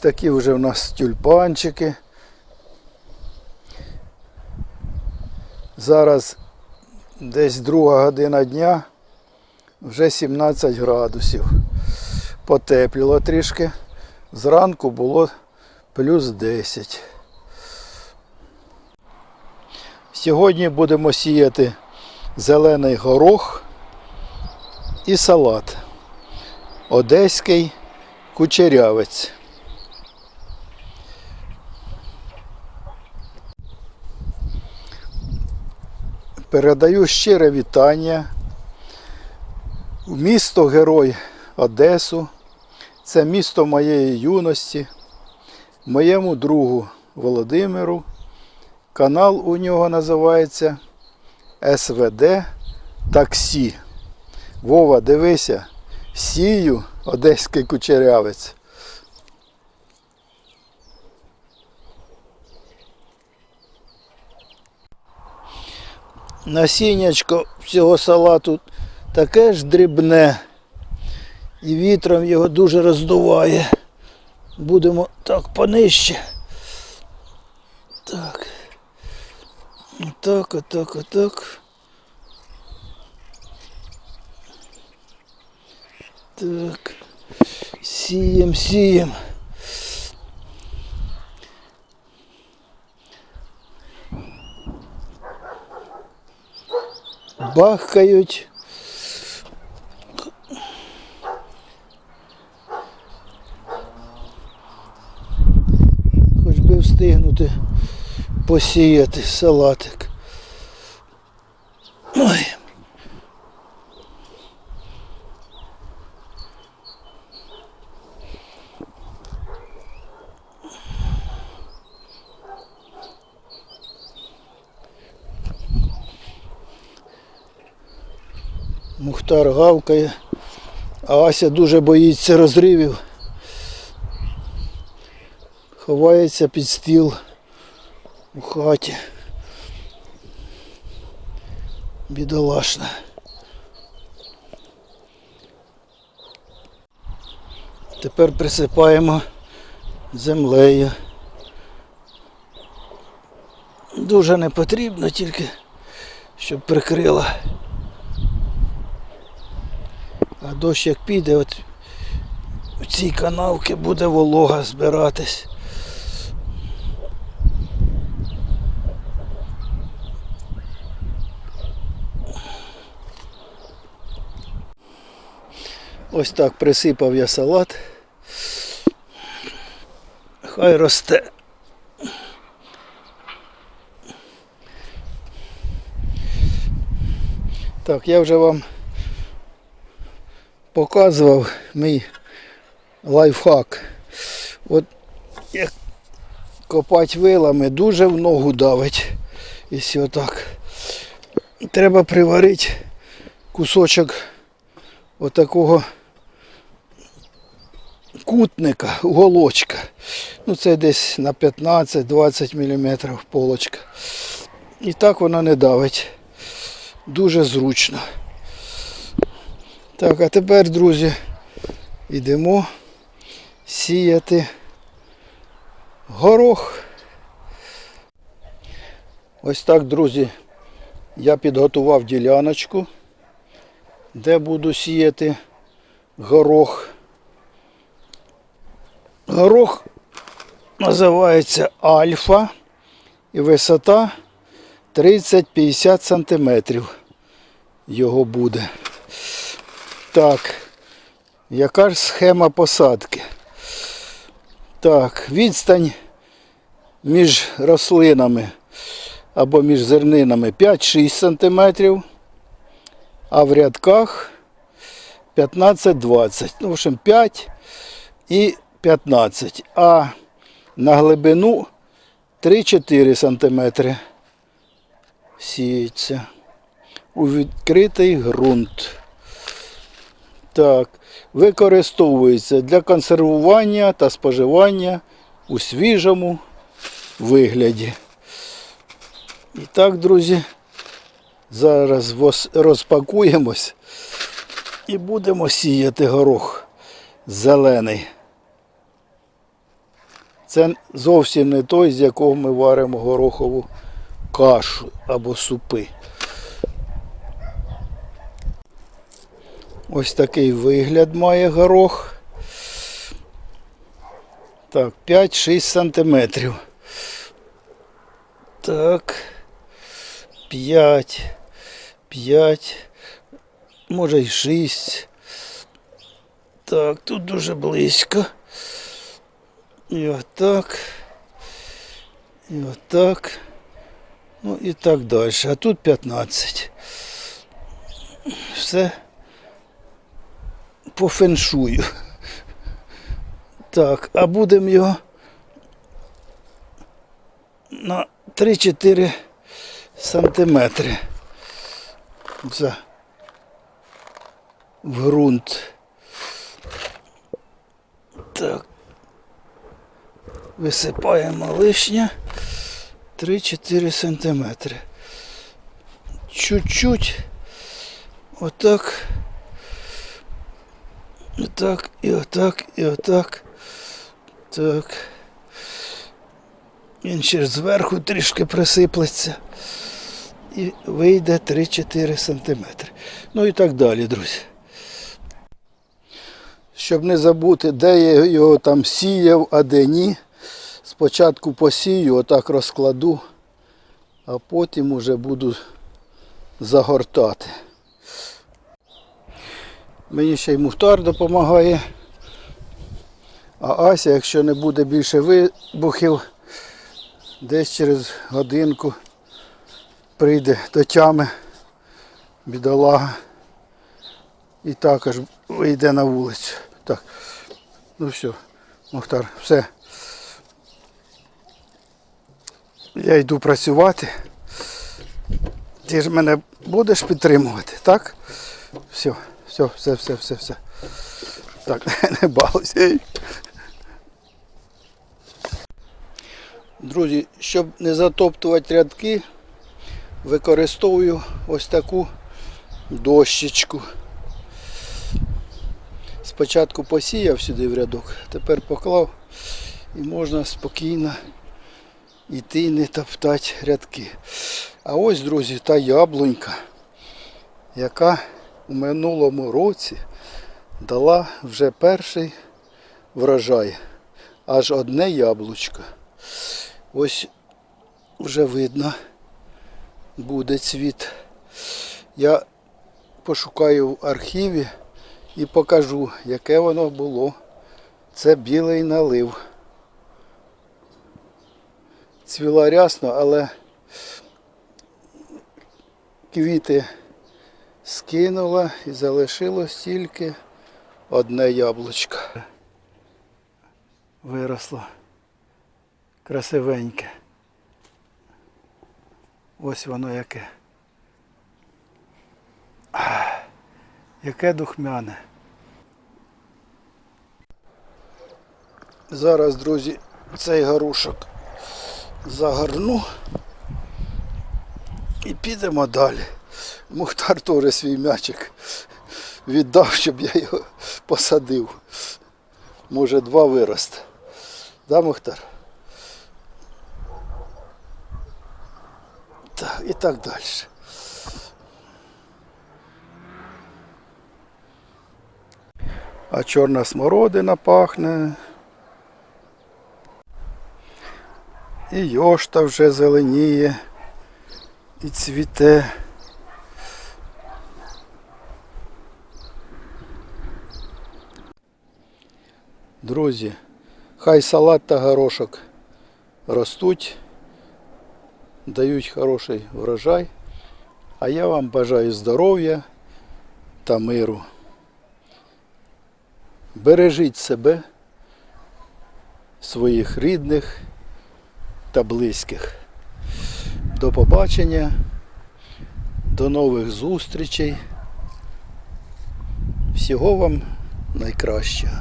такі вже в нас тюльпанчики. Зараз десь друга година дня, вже 17 градусів. Потепліло трішки. Зранку було плюс 10. Сьогодні будемо сіяти зелений горох і салат. Одеський кучерявець. Передаю щире вітання в місто Герой Одесу. Це місто моєї юності, моєму другу Володимиру. Канал у нього називається СВД Таксі. Вова, дивися, сію одеський кучерявець. Насіннячко цього салату таке ж дрібне. І вітром його дуже роздуває. Будемо так понижче. Так. Отак, отак, отак. Так. Сієм, сієм. Бахкають. Хоч би встигнути посіяти салатик. Мухтар гавкає, а Ася дуже боїться розривів. Ховається під стіл у хаті. Бідолашна. Тепер присипаємо землею. Дуже не потрібно тільки, щоб прикрила. А дощ як піде, от в цій канавці буде волога збиратись. Ось так присипав я салат. Хай росте. Так, я вже вам показував мій лайфхак. От як копати вилами дуже в ногу давить. Якщо отак. Треба приварити кусочок отакого кутника, уголочка. Ну це десь на 15-20 мм полочка. І так вона не давить. Дуже зручно. Так, а тепер, друзі, йдемо сіяти горох. Ось так, друзі, я підготував діляночку, де буду сіяти горох. Горох називається альфа і висота 30-50 сантиметрів його буде. Так, яка ж схема посадки? Так, відстань між рослинами або між зернинами 5-6 см, а в рядках 15-20. Ну, в общем, 5 і 15. А на глибину 3-4 см сіється у відкритий ґрунт. Так, використовується для консервування та споживання у свіжому вигляді. І так, друзі, зараз розпакуємось і будемо сіяти горох зелений. Це зовсім не той, з якого ми варимо горохову кашу або супи. Ось такий вигляд має горох. Так, 5-6 сантиметрів. Так. 5. 5. Може й 6. Так, тут дуже близько. І отак. І отак. Ну і так далі. А тут 15. Все по феншую. Так, а будемо його на 3-4 сантиметри. Це в ґрунт. Так. Висипаємо лишнє 3-4 сантиметри. Чуть-чуть отак. Отак і отак, і отак. Так. Він ще зверху трішки присиплеться. І вийде 3-4 сантиметри. Ну і так далі, друзі. Щоб не забути, де я його там сіяв, а де ні. Спочатку посію, отак розкладу, а потім уже буду загортати. Мені ще й мухтар допомагає. А Ася, якщо не буде більше вибухів, десь через годинку прийде до тями бідолага і також вийде на вулицю. Так, ну все, Мухтар, все. Я йду працювати. Ти ж мене будеш підтримувати, так? Все, все, все, все, все, все. Так, не балуйся. Друзі, щоб не затоптувати рядки, використовую ось таку дощечку. Спочатку посіяв сюди в рядок, тепер поклав і можна спокійно йти не топтати рядки. А ось, друзі, та яблунька, яка у минулому році дала вже перший врожай. Аж одне яблучко. Ось вже видно, буде цвіт. Я пошукаю в архіві і покажу, яке воно було. Це білий налив. Цвіла рясно, але квіти скинула і залишилось тільки одне яблучко. Виросло красивеньке. Ось воно яке. Яке духмяне. Зараз, друзі, цей гарушок загорну і підемо далі. Мухтар теж свій м'ячик віддав, щоб я його посадив. Може два виросте. Да, Мухтар? Так, і так далі. А чорна смородина пахне. І йошта вже зеленіє і цвіте. Друзі, хай салат та горошок ростуть, дають хороший врожай, а я вам бажаю здоров'я та миру. Бережіть себе, своїх рідних та близьких. До побачення, до нових зустрічей. Всього вам найкращого.